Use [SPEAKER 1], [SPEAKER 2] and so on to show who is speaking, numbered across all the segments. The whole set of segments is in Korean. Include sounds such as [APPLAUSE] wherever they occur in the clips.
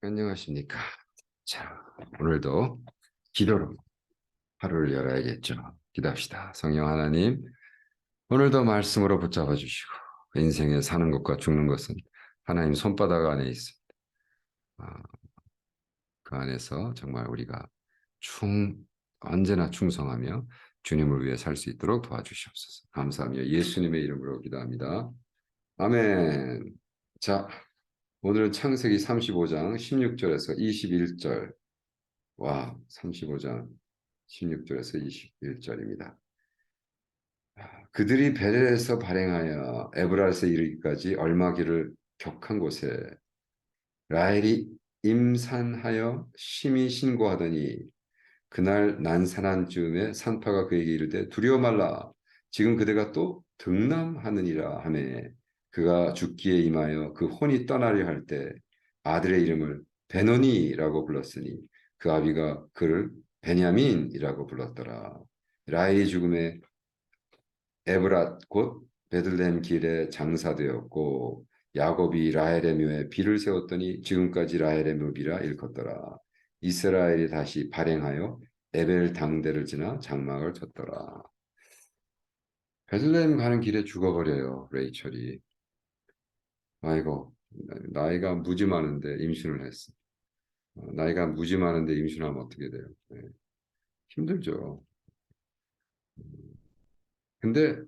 [SPEAKER 1] 안녕하십니까. 자, 오늘도 기도로 하루를 열어야겠죠. 기도합시다. 성령 하나님, 오늘도 말씀으로 붙잡아 주시고, 인생에 사는 것과 죽는 것은 하나님 손바닥 안에 있습니다. 아, 그 안에서 정말 우리가 충, 언제나 충성하며 주님을 위해 살 수 있도록 도와주시옵소서. 감사하며 예수님의 이름으로 기도합니다. 아멘. 자, 오늘은 창세기 35장 16절에서 21절. 와, 35장 16절에서 21절입니다. 그들이 베델에서 발행하여 에브라스에 이르기까지 얼마 길을 격한 곳에 라헬이 임산하여 심히 신고하더니 그날 난산한 즈음에 산파가 그에게 이르되 두려워 말라 지금 그대가 또 등남하느니라 하매 그가 죽기에 임하여 그 혼이 떠나려 할 때 아들의 이름을 베노니라고 불렀으니 그 아비가 그를 베냐민이라고 불렀더라. 라헬이 죽음에 에브랏 곧 베들레헴 길에 장사되었고 야곱이 라헬의 묘에 비를 세웠더니 지금까지 라헬의 묘비라 일컫더라. 이스라엘이 다시 발행하여 에벨 당대를 지나 장막을 쳤더라. 베들레헴 가는 길에 죽어버려요. 레이첼이. 아이고 나이가 무지 많은데 임신을 했어. 어, 나이가 무지 많은데 임신하면 어떻게 돼요? 네. 힘들죠. 음. 근데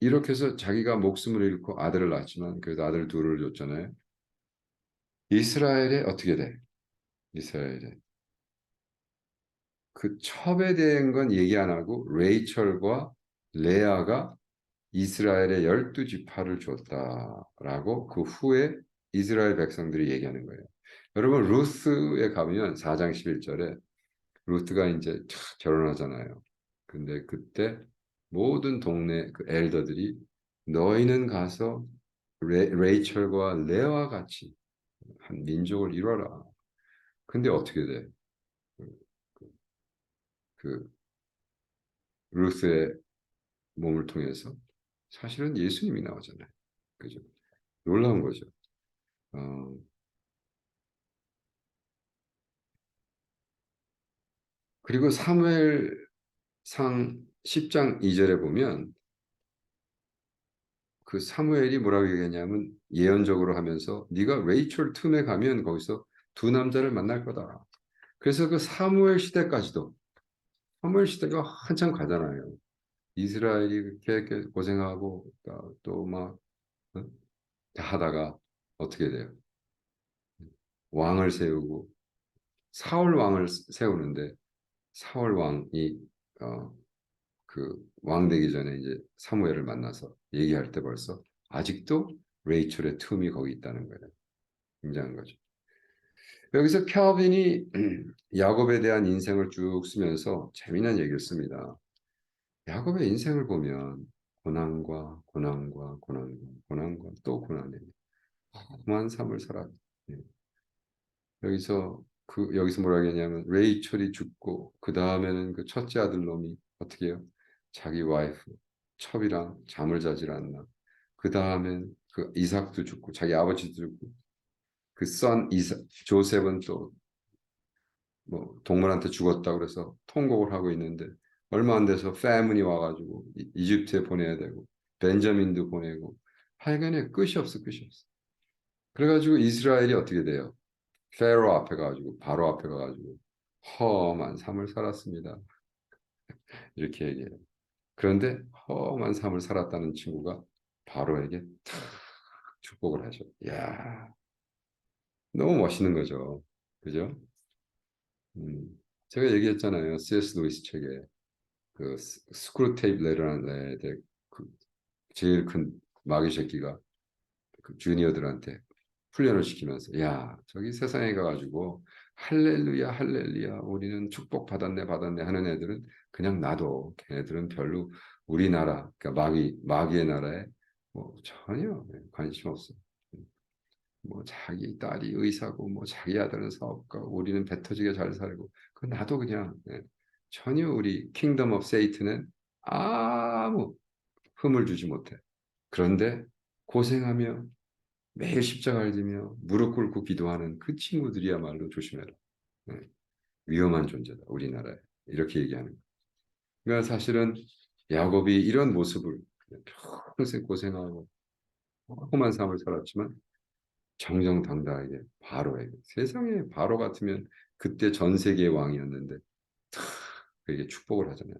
[SPEAKER 1] 이렇게 해서 자기가 목숨을 잃고 아들을 낳지만 그래도 아들 둘을 줬잖아요. 이스라엘에 어떻게 돼? 이스라엘에 그 첩에 대한 건 얘기 안 하고 레이철과 레아가 이스라엘의 열두 지파를 줬다라고 그 후에 이스라엘 백성들이 얘기하는 거예요. 여러분 루스에 가면 4장 11절에 루스가 이제 결혼하잖아요. 근데 그때 모든 동네 그 엘더들이 너희는 가서 레, 레이첼과 레와 같이 한 민족을 이뤄라. 근데 어떻게 돼? 그, 그 루스의 몸을 통해서 사실은 예수님이 나오잖아요. 그죠? 놀라운 거죠. 어, 그리고 사무엘상 10장 2절에 보면 그 사무엘이 뭐라고 얘기했냐면 예언적으로 하면서 네가 레이첼 틈에 가면 거기서 두 남자를 만날 거다. 그래서 그 사무엘 시대까지도 사무엘 시대가 한참 가잖아요. 이스라엘이 이렇게 고생하고 또막 어? 다 하다가 어떻게 돼요? 왕을 세우고 사울 왕을 세우는데 사울 왕이 어, 그왕 되기 전에 이제 사무엘을 만나서 얘기할 때 벌써 아직도 레이첼의 틈이 거기 있다는 거예요. 굉장한 거죠. 여기서 켜빈이 [CLEARS THROAT] 야곱에 대한 인생을 쭉 쓰면서 재미난 얘기를 씁니다. 야곱의 인생을 보면 고난과 고난과 고난과 고난과 또 고난이에요. 험한 삶을 살았. 예. 여기서 그 여기서 뭐라 하냐면 레이첼이 죽고 그 다음에는 그 첫째 아들 놈이 어떻게 해요? 자기 와이프 첩이랑 잠을 자질 않나. 그 다음엔 그 이삭도 죽고 자기 아버지도 죽고 그선 이삭 조셉은 또 뭐 동물한테 죽었다 그래서 통곡을 하고 있는데 얼마 안 돼서 패문이 와가지고 이집트에 보내야 되고 벤자민도 보내고 하여간에 끝이 없어 끝이 없어. 그래가지고 이스라엘이 어떻게 돼요? 페로 앞에 가가지고 바로 앞에 가가지고 험한 삶을 살았습니다. [LAUGHS] 이렇게 얘기해요. 그런데 험한 삶을 살았다는 친구가 바로에게 탁 축복을 하죠. 야 너무 멋있는 거죠. 그죠? 음, 제가 얘기했잖아요. C.S. 루이스 책에 그 스크루 테이프 레터라는 그 제일 큰 마귀 새끼가 그 주니어들한테 훈련을 시키면서 야 저기 세상에 가가지고 할렐루야 할렐루야 우리는 축복 받았네 받았네 하는 애들은 그냥 놔둬. 걔네들은 별로 우리나라 그러니까 마귀 마귀의 나라에 뭐 전혀 관심 없어. 뭐 자기 딸이 의사고 뭐 자기 아들은 사업가 우리는 배 터지게 잘 살고 그 나도 그냥. 네. 전혀 우리 킹덤 오브 세이트는 아무 흠을 주지 못해. 그런데 고생하며 매일 십자가를 지며 무릎 꿇고 기도하는 그 친구들이야말로 조심해라. 네. 위험한 존재다. 우리나라에. 이렇게 얘기하는 거예요. 그러니까 사실은 야곱이 이런 모습을 평생 고생하고 험한 삶을 살았지만 정정당당하게 바로에게 세상에 바로 같으면 그때 전 세계의 왕이었는데 탁 그에게 축복을 하잖아요.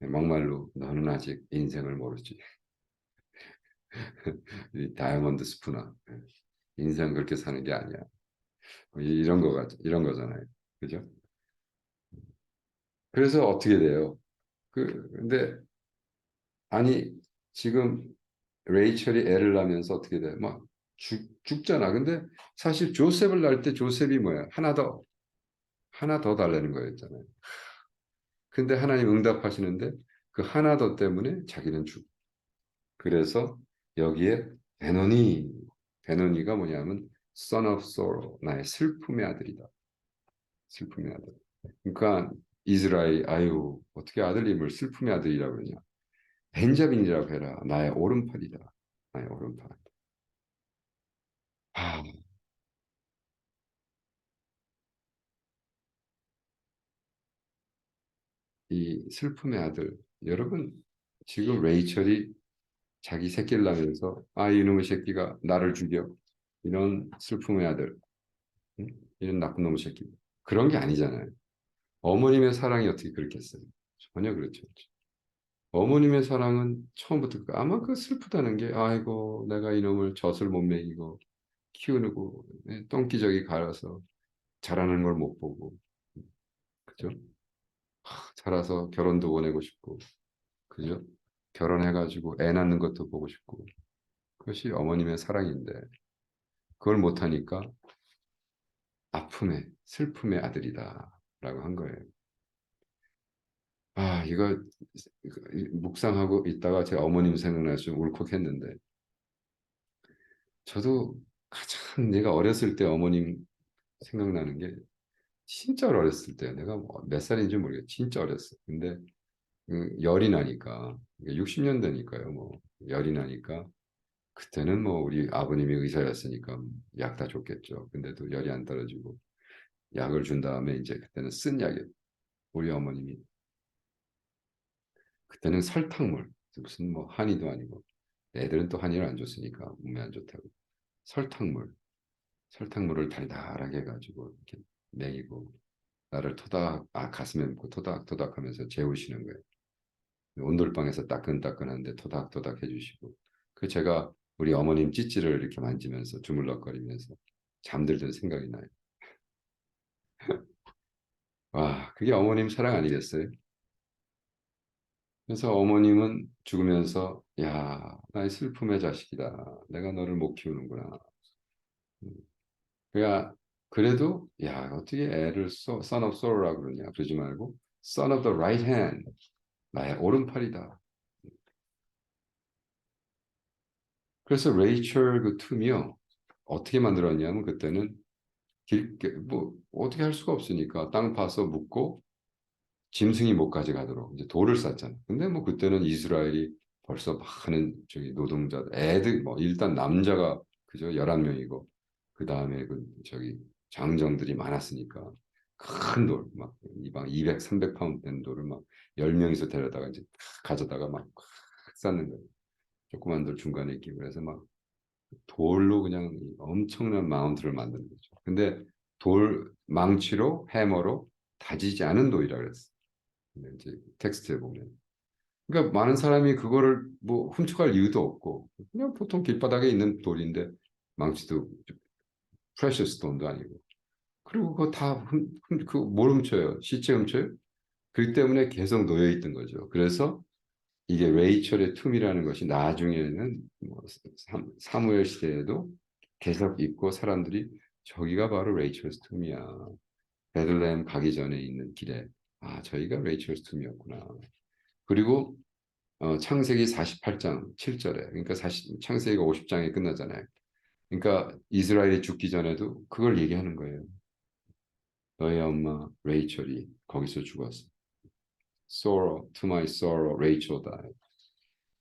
[SPEAKER 1] 막말로 너는 아직 인생을 모르지. [LAUGHS] 이 다이아몬드 스푸나 인생 그렇게 사는 게 아니야. 뭐 이런 거가 이런 거잖아요. 그죠? 그래서 어떻게 돼요? 그 근데 아니 지금 레이첼이 애를 낳으면서 어떻게 돼? 막 죽, 죽잖아. 근데 사실 조셉을 낳을 때 조셉이 뭐야? 하나 더 하나 더 달라는 거였잖아요. 근데 하나님 응답하시는데 그 하나 더 때문에 자기는 죽. 그래서 여기에 베노니 베노니가 뭐냐면 son of sorrow 나의 슬픔의 아들이다. 슬픔의 아들. 그러니까 이스라엘 아유 어떻게 아들님을 슬픔의 아들이라고 그러냐. 벤자민이라고 해라. 나의 오른팔이다. 나의 오른팔. 아, 이 슬픔의 아들. 여러분 지금 레이첼이 자기 새끼를 낳으면서 아 이놈의 새끼가 나를 죽여. 이런 슬픔의 아들. 응? 이런 나쁜 놈의 새끼. 그런 게 아니잖아요. 어머님의 사랑이 어떻게 그렇겠어요? 전혀 그렇지 않죠. 어머님의 사랑은 처음부터 그- 아마 그 슬프다는 게 아이고 내가 이놈을 젖을 못 먹이고 키우고 예, 똥기저귀 갈아서 자라는 걸 못 보고 그죠? 하, 자라서 결혼도 보내고 싶고 그죠? 결혼해가지고 애 낳는 것도 보고 싶고 그것이 어머님의 사랑인데 그걸 못하니까 아픔의 슬픔의 아들이다 라고 한 거예요. 아 이거 묵상하고 있다가 제 어머님 생각나서 좀 울컥했는데 저도 가장 내가 어렸을 때 어머님 생각나는 게 진짜 어렸을 때 내가 뭐몇 살인지 모르겠어. 진짜 어렸어. 근데 그 열이 나니까 60년대니까요 뭐. 열이 나니까 그때는 뭐 우리 아버님이 의사였으니까 약 다 줬겠죠. 근데도 열이 안 떨어지고 약을 준 다음에 이제 그때는 쓴 약이 우리 어머님이 그때는 설탕물 무슨 뭐 한의도 아니고 애들은 또 한의를 안 줬으니까 몸에 안 좋다고. 설탕물 설탕물을 달달하게 해가지고 이렇게 먹이고 나를 토닥 아 가슴에 묻고 토닥토닥 하면서 재우시는 거예요. 온돌방에서 따끈따끈한데 토닥토닥 해주시고 그 제가 우리 어머님 찌찌를 이렇게 만지면서 주물럭거리면서 잠들던 생각이 나요. [LAUGHS] 와 그게 어머님 사랑 아니겠어요? 그래서 어머님은 죽으면서 야 나의 슬픔의 자식이다. 내가 너를 못 키우는구나. 음. 그러니까 그래도 야 어떻게 애를 son of sorrow라고 그러냐 그러지 말고 son of the right hand 나의 오른팔이다. 그래서 레이첼 그 툼이요 어떻게 만들었냐면 그때는 길게 뭐 어떻게 할 수가 없으니까 땅 파서 묻고 짐승이 못 가져가도록 이제 돌을 쌌잖아. 근데 뭐 그때는 이스라엘이 벌써 많은 저기 노동자들, 애들 뭐 일단 남자가 그저 11명이고 그 다음에 그 저기 장정들이 많았으니까 큰 돌, 막 이방 200, 300파운드 된 돌을 막 10명이서 데려다가 이제 가져다가 막 쌓는 거예요. 조그만 돌 중간에 끼고 그래서 막 돌로 그냥 엄청난 마운트를 만드는 거죠. 근데 돌 망치로 해머로 다지지 않은 돌이라 그랬어. 이제 텍스트에 보면. 그러니까 많은 사람이 그거를 뭐 훔쳐갈 이유도 없고 그냥 보통 길바닥에 있는 돌인데 망치도 프레셔스 돈도 아니고 그리고 그거 다그뭘 훔쳐요? 시체 훔쳐요? 그렇기 때문에 계속 놓여 있던 거죠. 그래서 이게 레이첼의 툼이라는 것이 나중에는 뭐 사무엘 시대에도 계속 있고 사람들이 저기가 바로 레이첼의 툼이야. 베들레헴 가기 전에 있는 길에 아 저희가 레이첼의 툼이었구나. 그리고 어, 창세기 48장 7절에 그러니까 40, 창세기가 50장에 끝나잖아요. 그러니까 이스라엘이 죽기 전에도 그걸 얘기하는 거예요. 너의 엄마 레이첼이 거기서 죽었어. sorrow to my sorrow Rachel died.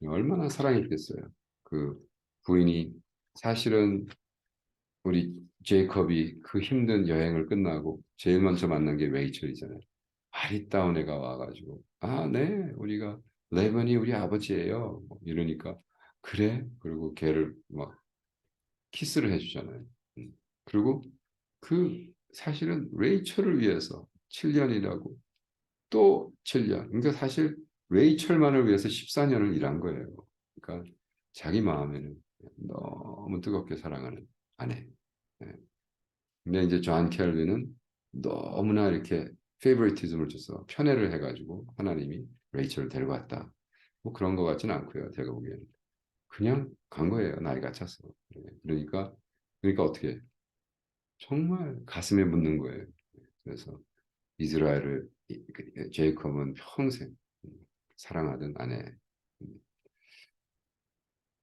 [SPEAKER 1] 얼마나 사랑했겠어요. 그 부인이 사실은 우리 제이컵이 그 힘든 여행을 끝나고 제일 먼저 만난 게 레이첼이잖아요. 아리따운 애가 와가지고 아, 네, 우리가 레몬이 우리 아버지예요. 뭐 이러니까 그래. 그리고 걔를 막 키스를 해주잖아요. 음. 그리고 그 사실은 레이첼을 위해서 7년이라고 또 7년. 그러니까 사실 레이첼만을 위해서 14년을 일한 거예요. 그러니까 자기 마음에는 너무 뜨겁게 사랑하는 아내. 예. 근데 이제 존 켈빈은 너무나 이렇게 페이버리티즘을 줘서 편애를 해가지고 하나님이 레이첼을 데리고 왔다. 뭐 그런 것 같지는 않고요. 제가 보기에는 그냥 간 거예요. 나이가 차서. 예. 그러니까 그러니까 어떻게 정말 가슴에 묻는 거예요. 그래서 이스라엘을 이- 그- 제이콥은 평생 사랑하던 아내.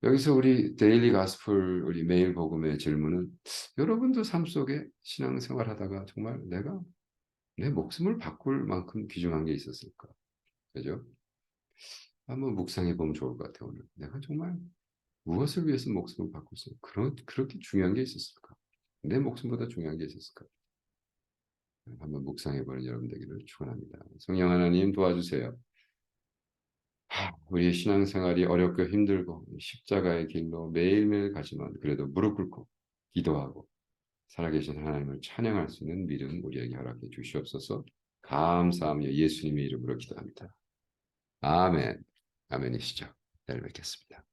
[SPEAKER 1] 여기서 우리 데일리 가스풀 우리 매일 복음의 질문은 여러분도 삶 속에 신앙생활 하다가 정말 내가 내 목숨을 바꿀 만큼 귀중한 게 있었을까? 그죠? 한번 묵상해 보면 좋을 것 같아요. 오늘 내가 정말 무엇을 위해서 목숨을 바꿨어? 그런 그렇게 중요한 게 있었을까? 내 목숨보다 중요한 게 있었을까? 한번 묵상해 보는 여러분 되기를 축원합니다. 성령 하나님 도와주세요. 하, 우리의 신앙생활이 어렵고 힘들고 십자가의 길로 매일매일 가지만 그래도 무릎 꿇고 기도하고 살아계신 하나님을 찬양할 수 있는 믿음 우리에게 허락해 주시옵소서. 감사하며 예수님의 이름으로 기도합니다. 아멘. 아멘이시죠. 내일 뵙겠습니다.